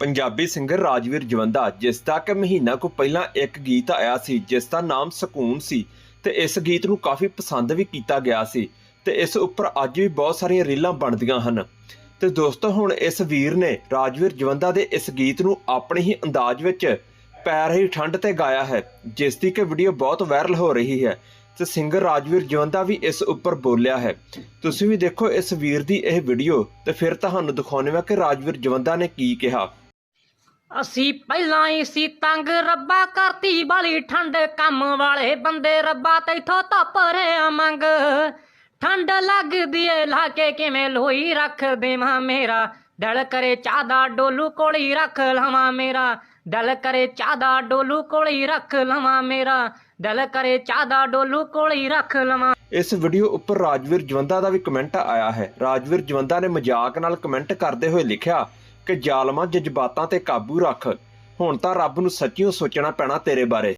Punjabi singer Rajveer Jawanda, ਜਿਸ ਦਾ ਕਿ ਮਹੀਨਾ ਕੁ ਪਹਿਲਾਂ ਇੱਕ ਗੀਤ ਆਇਆ ਸੀ, ਜਿਸ ਦਾ ਨਾਮ ਸਕੂਨ ਸੀ ਤੇ ਇਸ ਗੀਤ ਨੂੰ ਕਾਫੀ ਪਸੰਦ ਵੀ ਕੀਤਾ ਗਿਆ ਸੀ ਤੇ ਇਸ ਉੱਪਰ ਅੱਜ ਵੀ ਬਹੁਤ ਸਾਰੀਆਂ ਰੀਲਾਂ ਬਣਦੀਆਂ ਹਨ। ਤੇ ਦੋਸਤੋ, ਹੁਣ ਇਸ ਵੀਰ ਨੇ ਰਾਜਵੀਰ ਜਵੰਦਾ ਦੇ ਇਸ ਗੀਤ ਨੂੰ ਆਪਣੇ ਹੀ ਅੰਦਾਜ਼ ਵਿੱਚ ਪੈ ਰਹੀ ਠੰਡ ਤੇ ਗਾਇਆ ਹੈ, ਜਿਸ ਦੀ ਕਿ ਵੀਡੀਓ ਬਹੁਤ ਵਾਇਰਲ ਹੋ ਰਹੀ ਹੈ ਤੇ ਸਿੰਗਰ ਰਾਜਵੀਰ ਜਵੰਦਾ ਵੀ ਇਸ ਉੱਪਰ ਬੋਲਿਆ ਹੈ। ਤੁਸੀਂ ਵੀ ਦੇਖੋ ਇਸ ਵੀਰ ਦੀ ਇਹ ਵੀਡੀਓ ਤੇ ਫਿਰ ਤੁਹਾਨੂੰ ਦਿਖਾਉਂਦੇ ਹਾਂ ਕਿ ਰਾਜਵੀਰ ਜਵੰਦਾ ਨੇ ਕੀ ਕਿਹਾ। ਅਸੀਂ ਪਹਿਲਾਂ ਹੀ ਸੀ ਤੰਗ, ਰੱਬਾ ਕਰਤੀ ਵਾਲੀ ਠੰਡ, ਕੰਮ ਵਾਲੇ ਬੰਦੇ ਰੱਬਾ ਤੈਥੋਂ ਧੱਪ ਰਿਆ ਮੰਗ। ਠੰਡ ਲੱਗਦੀ ਏ, ਲਾ ਕੇ ਕਿਵੇਂ ਲੋਈ ਰੱਖ ਦੇਵਾਂ ਮੇਰਾ? ਦਿਲ ਕਰੇ ਚਾਹ ਡੋਲੂ ਕੋਲੀ ਰੱਖ ਲਵਾਂ ਮੇਰਾ। ਦਿਲ ਕਰੇ ਚਾਦਾ ਡੋਲੂ ਕੋਲੀ ਰੱਖ ਲਵਾਂ ਮੇਰਾ। ਦਿਲ ਕਰੇ ਚਾਦਾ ਡੋਲੂ ਕੋਲੀ ਰੱਖ ਲਵਾਂ। ਇਸ ਵੀਡੀਓ ਉੱਪਰ ਰਾਜਵੀਰ ਜਵੰਦਾ ਦਾ ਵੀ ਕਮੈਂਟ ਆਇਆ ਹੈ। ਰਾਜਵੀਰ ਜਵੰਦਾ ਨੇ ਮਜ਼ਾਕ ਨਾਲ ਕਮੈਂਟ ਕਰਦੇ ਹੋਏ ਲਿਖਿਆ ਕਿ ਜ਼ਾਲਮਾਂ ਜਜ਼ਬਾਤਾਂ ਤੇ ਕਾਬੂ ਰੱਖ। ਹੁਣ ਤਾਂ ਰੱਬ ਨੂੰ ਸੱਚੀਓ ਸੋਚਣਾ ਪੈਣਾ ਤੇਰੇ ਬਾਰੇ।